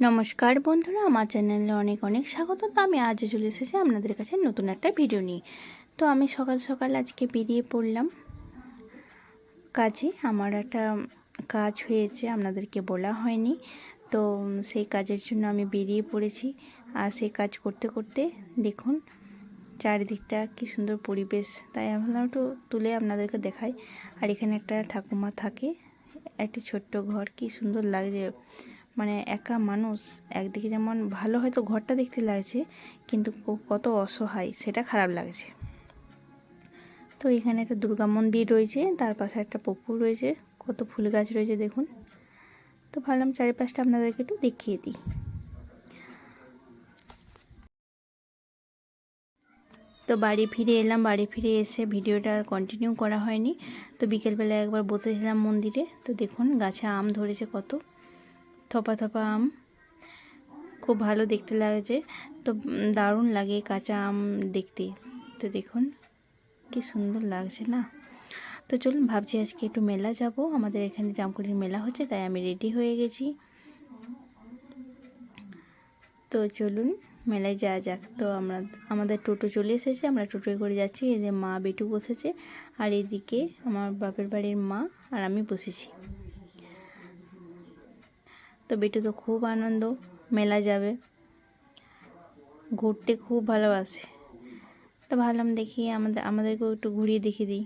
নমস্কার বন্ধুরা, আমার চ্যানেলে অনেক অনেক স্বাগত। তো আমি আজও চলে এসেছি আপনাদের কাছে নতুন একটা ভিডিও নিয়ে। তো আমি সকাল সকাল আজকে বেরিয়ে পড়লাম কাজে। আমার একটা কাজ হয়েছে, আপনাদেরকে বলা হয়নি। তো সেই কাজের জন্য আমি বেরিয়ে পড়েছি। আর সেই কাজ করতে করতে দেখুন, চারিদিকটা কি সুন্দর পরিবেশ। তাই আমি একটু তুলে আপনাদেরকে দেখাই। আর এখানে একটা ঠাকুমা থাকে, একটি ছোট্ট ঘর, কি সুন্দর লাগছে। মানে একা মানুষ একদিকে যেমন ভালো হয়তো ঘরটা দেখতে লাগছে, কিন্তু কত অসহায় সেটা খারাপ লাগছে। তো এখানে একটা দুর্গা মন্দির রয়েছে, তার পাশে একটা পুকুর রয়েছে, কত ফুল গাছ রয়েছে দেখুন। তো ভাবলাম চারিপাশটা আপনাদেরকে একটু দেখিয়ে দিই। তো বাড়ি ফিরে এলাম, বাড়ি ফিরে এসে ভিডিওটা আর কন্টিনিউ করা হয়নি। তো বিকেলবেলা একবার বসেছিলাম মন্দিরে, তো দেখুন গাছে আম ধরেছে কত। থপা থপা আম। খুব ভালো দেখতে লাগছে। তো দারুণ লাগে কাঁচা আম দেখতে। তো দেখুন, কি সুন্দর লাগছে না? তো চলুন, ভাবছি আজকে একটু মেলা যাব। আমাদের এখানে জামকুড়ির মেলা হচ্ছে, তাই আমি রেডি হয়ে গেছি। তো চলুন, মেলায় যাওয়া যাক। তো আমরা, আমাদের টোটো চলে এসেছে, আমরা টোটোয় করে যাচ্ছি। যে মা বেটু বসেছে, আর এদিকে আমার বাপের বাড়ির মা আর আমি বসেছি। তো বেটু তো খুব আনন্দ, মেলা যাবে। ঘুরতে খুব ভালোবাসে। তো ভাবলাম দেখি আমাদের, আমাদেরকেও একটু ঘুরিয়ে দেখিয়ে দিই।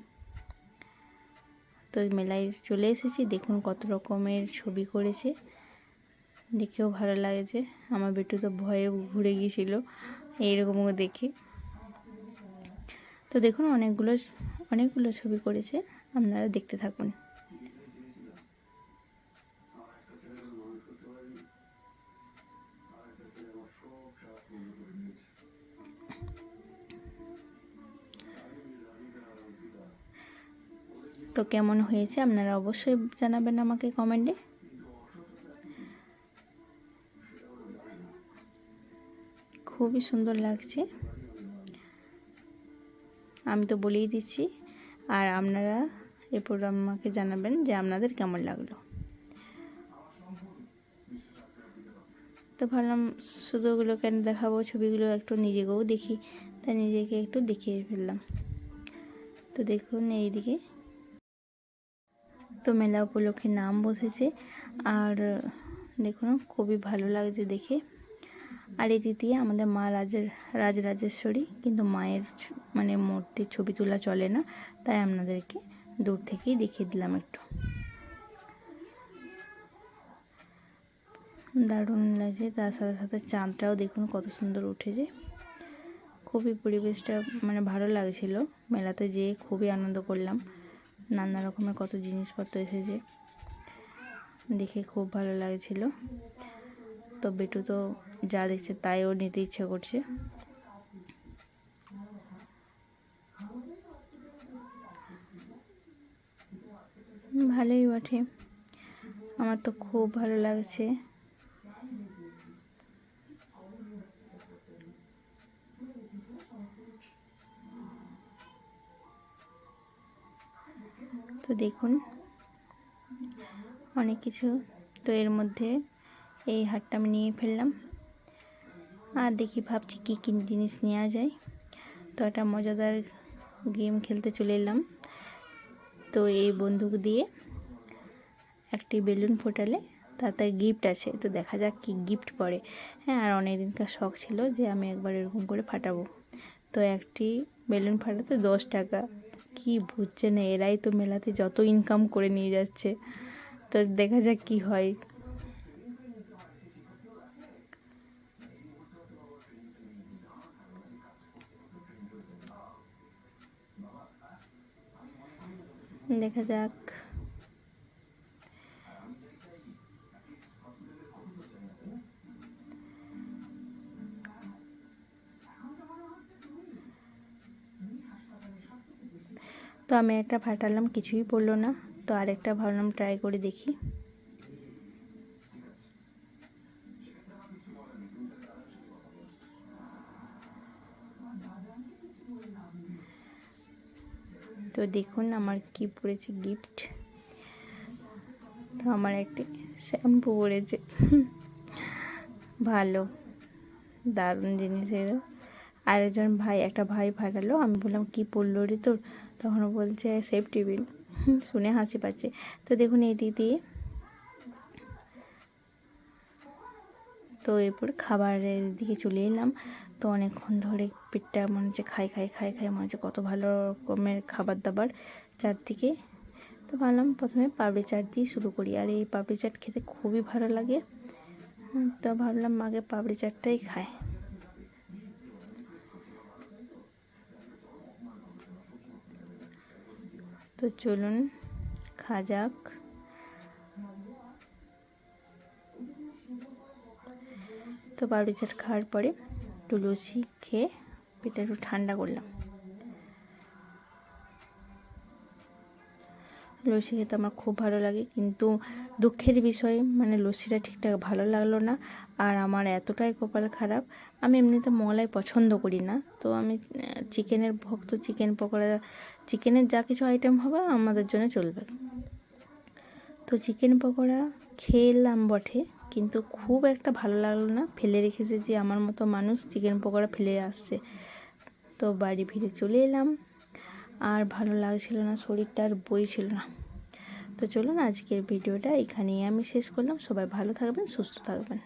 তো মেলায় চলে এসেছি, দেখুন কত রকমের ছবি করেছে। দেখেও ভালো লাগছে। আমার বেটু তো ভয়ে ঘুরে গিয়েছিল এইরকম দেখে। তো দেখুন অনেকগুলো অনেকগুলো ছবি করেছে, আপনারা দেখতে থাকুন। তো কেমন হয়েছে আপনারা অবশ্যই জানাবেন আমাকে কমেন্টে। খুবই সুন্দর লাগছে। আমি তো বলেই দিচ্ছি, আর আপনারা এরপর আমাকে জানাবেন যে আপনাদের কেমন লাগল। তো ভাবলাম শুধু কেন দেখাবো, ছবিগুলো একটু নিজেকেও দেখি, তাই নিজেকে একটু দেখিয়ে ফেললাম। তো দেখুন এইদিকে। তো মেলা উপলক্ষে নাম বসেছে। আর দেখুন, খুবই ভালো লাগছে দেখে। আর এই আমাদের মা রাজের, রাজরাজেশ্বরী, কিন্তু মায়ের মানে মূর্তির ছবি তোলা চলে না, তাই আপনাদেরকে দূর থেকেই দেখিয়ে দিলাম একটু। দারুণ লাগছে, তার সাথে সাথে চাঁদটাও দেখুন কত সুন্দর উঠেছে। খুবই পরিবেশটা মানে ভালো লাগছিল, মেলাতে যেয়ে খুবই আনন্দ করলাম। নানা রকমের কত জিনিসপত্র এসেছে। দেখে খুব ভালো লাগছিল। তো বেটু তো যা দেখছে তাই ও নিতে ইচ্ছে করছে। ভালোই বটে। আমার তো খুব ভালো লাগছে। তো দেখুন, অনেক কিছু তো এর মধ্যে এই হারটা আমি নিয়ে ফেললাম। আর দেখি ভাবছি কী কী জিনিস নেওয়া যায়। তো একটা মজাদার গেম খেলতে চলে এলাম। তো এই বন্দুক দিয়ে একটি বেলুন ফোটালে তাতে গিফট আছে। তো দেখা যাক কি গিফট পড়ে। হ্যাঁ আর অনেক দিনকার শখ ছিল যে আমি একবার এরকম করে ফাটাবো। তো একটি বেলুন ফাটাতে দশ টাকা। কি বুঝছে না, এরাই তো মেলাতে যত ইনকাম করে নিয়ে যাচ্ছে। তো দেখা যাক কি হয়। দেখা যাক। তো আমি একটা ফাটালাম, কিছুই পড়ল না। তো আরেকটা ভাবলাম ট্রাই করে দেখি। তো দেখুন আমার কি পড়েছে গিফট তো আমার একটি শ্যাম্পু পড়েছে। ভালো, দারুণ জিনিস এগুলো আরেকজন ভাই, একটা ভাই ফাটালো, আমি বললাম, কি পড়ল রে তোর? তখন বলছে সেফ টিফিন শুনে হাসি পাচ্ছে। তো দেখুন এই দিক দিয়ে তো এরপর খাবারের দিকে চলে এলাম। তো অনেকক্ষণ ধরে পেটটা মনে হচ্ছে খাই খাই খাই খাই, মনে হচ্ছে কত ভালো রকমের খাবার দাবার চারদিকে। তো ভাবলাম প্রথমে পাপড়ি চাট দিয়ে শুরু করি। আর এই পাপড়ি চাট খেতে খুবই ভালো লাগে। তো ভাবলাম মাকে পাপড়ি চাটটাই খায় তো চলুন যাক। তো পাপড়ি চাট খাওয়ার পরে একটু লস্যি খেয়ে পেটটা একটু ঠান্ডা করলাম। লস্যি খেতে আমার খুব ভালো লাগে, কিন্তু দুঃখের বিষয় মানে লস্যিটা ঠিকঠাক ভালো লাগল না আর আমার এতটাই কপাল খারাপ, আমি এমনিতে মলাই পছন্দ করি না। তো আমি চিকেনের ভক্ত, চিকেন পকোড়া চিকেনের যা কিছু আইটেম হবে আমাদের জন্য চলবে। তো চিকেন পকোড়া খেলাম বটে, কিন্তু খুব একটা ভালো লাগল না। ফেলে রেখেছে যে আমার মতো মানুষ চিকেন পকোড়া ফেলে আসছে। তো বাড়ি ফিরে চলে এলাম। আর ভালো লাগছিল না, শরীরটা আর বইছিল না। তো চলুন আজকের ভিডিওটা এখানেই আমি শেষ করলাম। সবাই ভালো থাকবেন, সুস্থ থাকবেন।